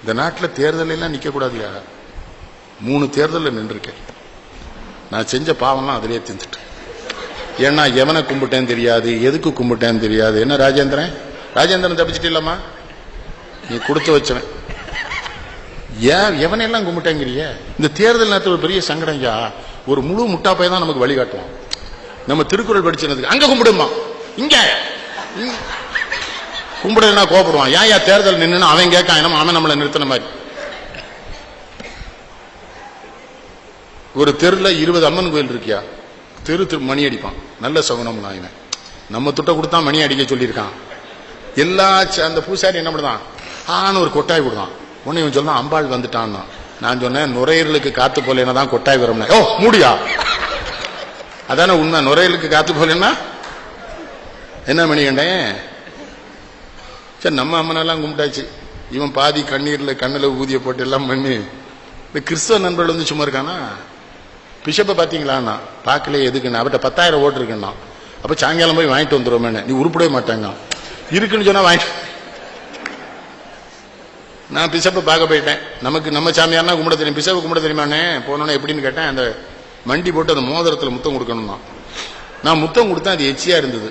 இந்த நாட்டில் தேர்தல் எல்லாம் மூணு தேர்தலில் நின்றுருக்கேன். நான் செஞ்ச பாவம்லாம் அதிலே தின்னுட்டேன் ஏன்னா எவனை கும்பிட்டேன்னு தெரியாது எதுக்கு கும்பிட்டேன்னு தெரியாது. என்ன ராஜேந்திரன்? ராஜேந்திரன் தப்பிச்சிட்டு இல்லம்மா நீ கொடுத்து வச்சவன். ஏன் எவனையெல்லாம் கும்பிட்டேங்கிறிய? இந்த தேர்தல் நேரத்தில் ஒரு பெரிய சங்கடம் ஐயா. ஒரு முழு முட்டாப்பை தான் நமக்கு வழிகாட்டுவோம் நம்ம திருக்குறள் படிச்சிருந்ததுக்கு அங்க கும்பிடுமா இங்கே இங்க. கும்பிடுனா கோபப்படுவான். ஏன் ஏன் தேர்தல் நின்னு அவன் கேட்கான். என்ன அவன் நம்மளை நிறுத்தின மாதிரி. ஒரு தெருல இருபது அம்மன் கோயில் இருக்கியா? தெரு திரு மணி அடிப்பான். நல்ல சகுனம் இவன். நம்ம துட்ட கொடுத்தா மணி அடிக்க சொல்லியிருக்கான். எல்லா ச- அந்த பூசாரி என்ன பண்ணுதான்? ஆன்னு ஒரு கொட்டாய் விடுதான் உன்னை இவன் சொல்லலாம் அம்பாள் வந்துட்டான்னா. நான் சொன்னேன் நுரையீரலுக்கு காத்து போலேன்னா தான் கொட்டாய் வரும்னா ஓ மூடியா? அதானே உண்மை. நுரையீரலுக்கு காத்து போலேன்னா என்ன மணி கண்டேன் சரி நம்ம அம்மனெல்லாம் கும்பிட்டாச்சு. இவன் பாதி கண்ணீர்ல கண்ணில் ஊதிய போட்டு எல்லாம் பண்ணி இந்த கிறிஸ்தவ நண்பர்கள் வந்து சும்மா இருக்கானா? பிஷப்பை பார்த்தீங்களாண்ணா பார்க்கல எதுக்குண்ணா அவர்கிட்ட பத்தாயிரம் ஓட்டு இருக்குண்ணா அப்போ சாயங்காலம் போய் வாங்கிட்டு வந்துடுவோமேண்ணே நீ உருப்பிடவே மாட்டாங்க. இருக்குன்னு சொன்னால் வாங்கிட்டு நான் பிஷப்பை பார்க்க போயிட்டேன். நமக்கு நம்ம சாமியார்னா கும்பிட தெரியும். பிஷப்பை கும்பிட தெரியுமாண்ணே? போனோன்னே எப்படின்னு கேட்டேன். அந்த மண்டி போட்டு அந்த மோதிரத்தில் முத்தம் கொடுக்கணும் நான் முத்தம் கொடுத்தேன் அது எச்சியாக இருந்தது.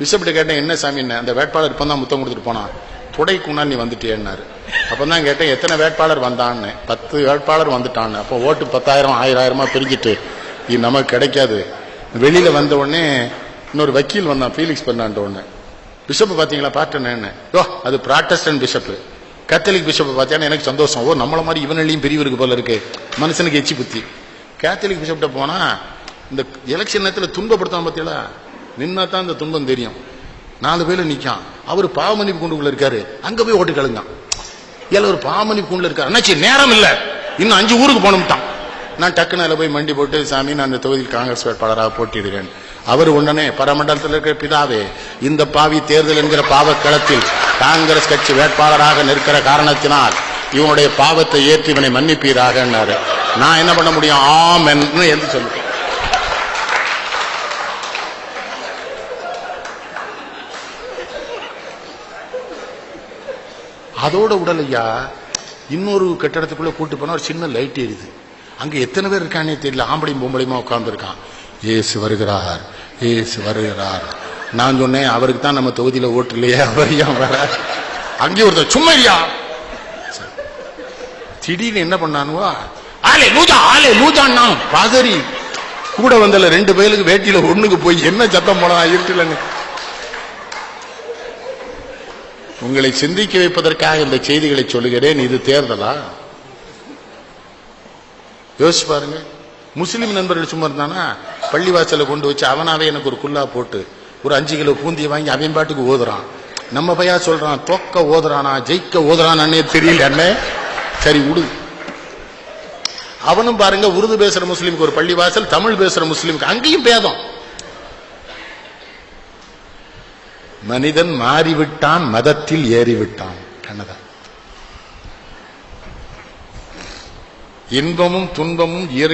பிஷப்ட்டு கேட்டேன் என்ன சாமி என்ன? அந்த வேட்பாளர் இப்போ தான் முத்தம் கொடுத்துட்டு போனான். துடைக்குனால் நீ வந்துட்டியேன்னாரு. அப்போ தான் கேட்டேன் எத்தனை வேட்பாளர் வந்தான்னு? பத்து வேட்பாளர் வந்துட்டான்னு. அப்போ ஓட்டு பத்தாயிரம் ஆயிரம் ஆயிரமா பிரிஞ்சிட்டு. இது நமக்கு கிடைக்காது. வெளியில் வந்த உடனே இன்னொரு வக்கீல் வந்தான் ஃபீலிக்ஸ் பண்ணான்ட்ட உடனே. பிஷப் பார்த்தீங்களா? பார்த்தேன்னு யோ அது ப்ராட்டஸ்டன் பிஷப் கேத்தலிக் பிஷப் பார்த்தேன்னா எனக்கு சந்தோஷம். ஓ நம்மள மாதிரி இவனிலையும் பிரிவு இருக்கு போல இருக்கு. மனுஷனுக்கு எச்சி புத்தி. கேத்தலிக் பிஷப்ட போனா இந்த எலெக்ஷன் நேரத்தில் துன்பப்படுத்தான் பார்த்தீங்களா நின்னா தான் இந்த துன்பம் தெரியும். நாலு பேர்ல நிக்கான். அவர் பாவமணி குண்டுக்குள்ள இருக்காரு. அங்க போய் ஓட்டு கழுங்க ஏல ஒரு பாவமணி குண்டுல இருக்காரு. அண்ணாச்சி நேரம் இல்ல. இன்னும் அஞ்சு ஊருக்கு போனோம்ட்டான் நான் டக்குன்னு அதில் போய் மண்டி போட்டு சாமி நான் அந்த தொகுதியில் காங்கிரஸ் வேட்பாளராக போட்டியிடுகிறேன். அவர் உடனே பரமண்டலத்தில் இருக்கிற பிதாவே இந்த பாவி தேர்தல் என்கிற பாவக்களத்தில் காங்கிரஸ் கட்சி வேட்பாளராக நிற்கிற காரணத்தினால் இவனுடைய பாவத்தை ஏற்றி இவனை மன்னிப்பீராக நான் என்ன பண்ண முடியும்? ஆம் என்று சொல்லுவேன் அதோட உடலையா இன்னொரு கட்டடத்துக்குள்ள கூட்டு போனா ஒரு சின்ன லைட் எரியுது அங்க எத்தனை பேர் இருக்கானே தெரியல. ஆம்பளையும் பொம்பளையுமா உட்காந்துருக்கான் ஏசு வருகிறார். ஏசு வருகிறார். நான் சொன்னேன் அவருக்கு தான் நம்ம தொகுதியில ஓட்டு இல்லையே அவர் ஏன் வர அங்கேயும் ஒருத்தர் சும்மா இல்லையா திடீர்னு என்ன பண்ணானுவா? ஆலே லூஜா ஆலே லூஜான்னா பதறி கூட வந்தல ரெண்டு பேருக்கு வேட்டியில ஒண்ணுக்கு போய் என்ன சத்தம் போனா இருட்டுலன்னு. உங்களை சிந்திக்க வைப்பதற்காக இந்த செய்திகளை சொல்லுகிறேன். இது தேர்தலா? யோசிச்சு பாருங்க. முஸ்லீம் நண்பர்கள் சும்மா இருந்தானா? பள்ளிவாசலை கொண்டு வச்சு அவனாவே எனக்கு ஒரு குல்லா போட்டு ஒரு அஞ்சு கிலோ பூந்தியை வாங்கி அவன் பாட்டுக்கு ஓதுறான். நம்ம பையா சொல்றான் தொக்க ஓதுறானா ஜெயிக்க ஓதுறானே தெரியல என்ன? சரி விடு அவனும் பாருங்க உருது பேசுற முஸ்லீமுக்கு ஒரு பள்ளிவாசல் தமிழ் பேசுற முஸ்லீமுக்கு அங்கேயும் பேதம். மனிதன் மாறிவிட்டான் மதத்தில் ஏறிவிட்டான். கண்ணதா. இன்பமும் துன்பமும் இயற்கை